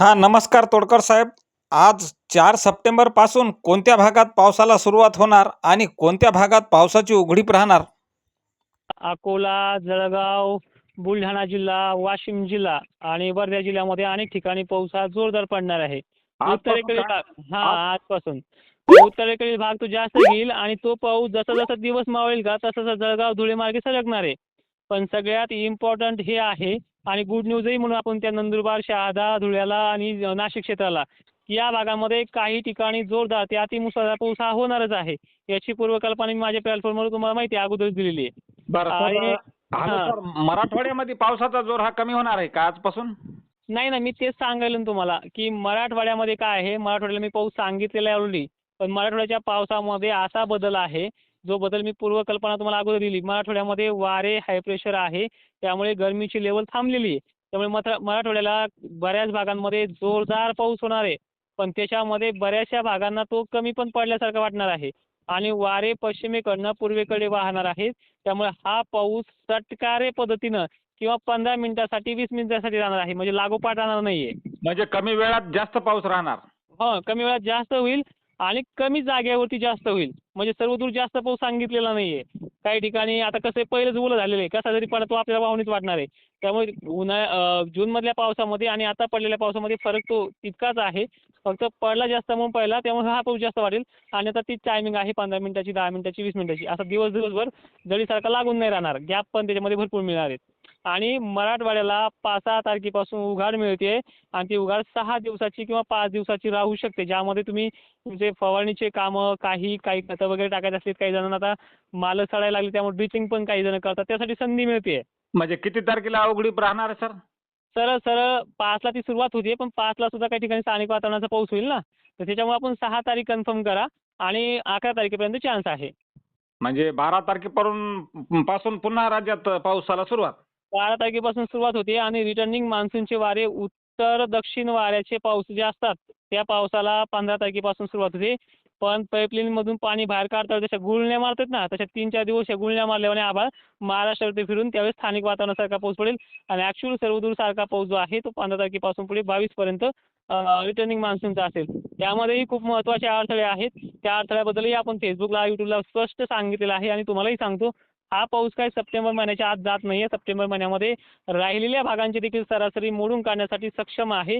हा नमस्कार तोडकर साहेब. आज चार सप्टेंबरपासून कोणत्या भागात पावसाला सुरुवात होणार आणि कोणत्या भागात पावसाची उघडीप राहणार? अकोला जळगाव बुलढाणा जिल्हा वाशिम जिल्हा आणि वर्धा जिल्ह्यामध्ये अनेक ठिकाणी पाऊस हा जोरदार पडणार आहे. उत्तरेकडील भाग हा आजपासून. उत्तरेकडील भाग तो जास्त घेईल आणि तो पाऊस जसा जसा दिवस मावळेल का तसा तसा जळगाव धुळे मार्गे सरकणार आहे. पण सगळ्यात इम्पॉर्टंट हे आहे आणि गुड न्यूजही म्हणून आपण त्या नंदुरबार शहादा धुळ्याला आणि नाशिक क्षेत्राला या भागामध्ये काही ठिकाणी जोरदार ते अतिमुसळधार पाऊस हा होणारच आहे. याची पूर्वकल्पना मी माझ्या प्लॅटफॉर्मवर तुम्हाला माहिती आहे अगोदरच दिलेली आहे. मराठवाड्यामध्ये पावसाचा जोर हा कमी होणार आहे का आजपासून? नाही ना मी तेच सांगायला तुम्हाला की मराठवाड्यामध्ये काय आहे मराठवाड्याला मी पाऊस सांगितलेला आहे ऑलरेडी पण मराठवाड्याच्या पावसामध्ये असा बदल आहे जो बदल मी पूर्वकल्पना तुम्हाला अगोदर दिली. मराठवाड्यामध्ये वारे हाय प्रेशर आहे. त्यामुळे गरमीची लेवल थांबलेली आहे. त्यामुळे मथ मराठवाड्याला बऱ्याच भागांमध्ये जोरदार पाऊस होणार आहे. पण त्याच्यामध्ये बऱ्याचशा भागांना तो कमी पण पडल्यासारखा वाटणार आहे. आणि वारे पश्चिमेकडनं पूर्वेकडे वाहणार आहेत. त्यामुळे हा पाऊस चटकारे पद्धतीनं किंवा पंधरा मिनिटासाठी वीस मिनिटासाठी राहणार आहे. म्हणजे लागोपाठ राहणार नाहीये. म्हणजे कमी वेळात जास्त पाऊस राहणार. हो कमी वेळात जास्त होईल. आणि कमी जागेवरती जास्त होईल. म्हणजे सर्व दूर जास्त पाऊस सांगितलेला नाहीये. काही ठिकाणी आता कसं आहे, ओलं झालेलं आहे. कसा जरी पडला तो आपल्याला वाहूनच वाटणार आहे. त्यामुळे उन्हाळ्या जूनमधल्या पावसामध्ये आणि आता पडलेल्या पावसामध्ये फरक तो तितकाच आहे. फक्त पडला जास्त म्हणून पहिला त्यामुळे हा पाऊस जास्त वाढेल. आणि आता तीच टायमिंग आहे पंधरा मिनिटाची दहा मिनिटाची वीस मिनिटाची. असा दिवस दिवसभर जळीसारखा लागून नाही राहणार. गॅप पण त्याच्यामध्ये भरपूर मिळणार आहेत. आणि मराठवाड्याला पाच सहा तारखेपासून उघाड मिळते आणि ती उघाड सहा दिवसाची किंवा पाच दिवसाची राहू शकते. ज्यामध्ये तुम्ही तुमचे फवारणीचे कामं काही काही खतं वगैरे टाकायचे असतील काही जणांना आता मालं सडायला लागली त्यामुळे ड्रिचिंग पण काही जण करतात. त्यासाठी संधी मिळते. म्हणजे किती तारखेला उघडीप राहणार सर? सरळ सरळ पाचला ती सुरुवात होते पण पाचला सुद्धा काही ठिकाणी स्थानिक वातावरणाचा पाऊस होईल ना? तर त्याच्यामुळे आपण सहा तारीख कन्फर्म करा आणि अकरा तारखेपर्यंत चान्स आहे. म्हणजे बारा तारखेपासून पासून पुन्हा राज्यात पावसाला सुरुवात. बारा तारखेपासून सुरुवात होते आणि रिटर्निंग मान्सूनचे वारे उत्तर दक्षिण वाऱ्याचे पाऊस जे असतात त्या पावसाला पंधरा तारखेपासून सुरुवात होते. पण पाईपलाईनमधून पाणी बाहेर काढतात जशा गुळण्या मारतात ना तशा तीन चार दिवस या गुळण्या मारल्याने आभाळ महाराष्ट्रावरती फिरून त्यावेळेस स्थानिक वातावरणासारखा पाऊस पडेल. आणि ॲक्च्युअल सर्वदूर सारखा पाऊस जो आहे तो पंधरा तारखेपासून पुढे बावीसपर्यंत रिटर्निंग मान्सूनचा असेल. त्यामध्येही खूप महत्त्वाचे अडथळे आहेत. त्या अडथळ्याबद्दलही आपण फेसबुकला यूट्यूबला स्पष्ट सांगितलेलं आहे आणि तुम्हालाही सांगतो. हा पाऊस काय सप्टेंबर महिन्याच्या आत जात नाही आहे सप्टेंबर महिन्यामध्ये राहिलेल्या भागांची देखील सरासरी मोडून काढण्यासाठी सक्षम आहे.